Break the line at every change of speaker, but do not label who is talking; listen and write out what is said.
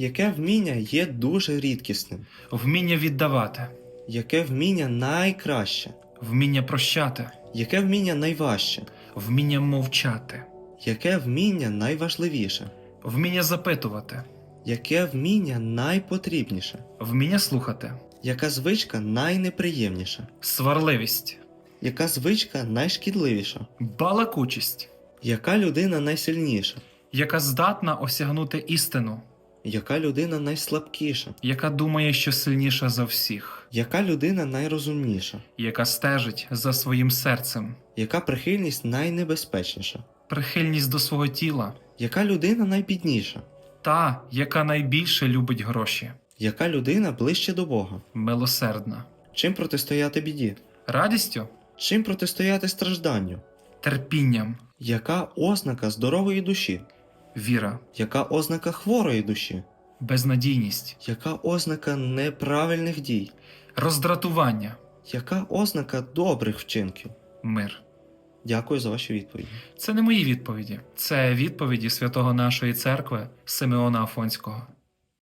Яке вміння є дуже рідкісним?
вміння віддавати,
Яке вміння найкраще?
вміння прощати,
Яке вміння найважче?
вміння мовчати,
Яке вміння найважливіше?
вміння запитувати,
Яке вміння найпотрібніше?
вміння слухати,
Яка звичка найнеприємніша?
сварливість,
Яка звичка найшкідливіша?
балакучість,
Яка людина найсильніша?
яка здатна осягнути істину,
Яка людина найслабкіша?
яка думає, що сильніша за всіх,
Яка людина найрозумніша?
яка стежить за своїм серцем,
Яка прихильність найнебезпечніша?
прихильність до свого тіла,
Яка людина найбідніша?
та, яка найбільше любить гроші,
Яка людина ближче до Бога?
милосердна,
Чим протистояти біді?
радістю,
Чим протистояти стражданню?
терпінням,
Яка ознака здорової душі?
Віра,
Яка ознака хворої душі?
безнадійність,
Яка ознака неправильних дій?
роздратування,
Яка ознака добрих вчинків?
мир.
Дякую за ваші відповіді.
Це не мої відповіді, це відповіді святого нашої церкви Симеона Афонського.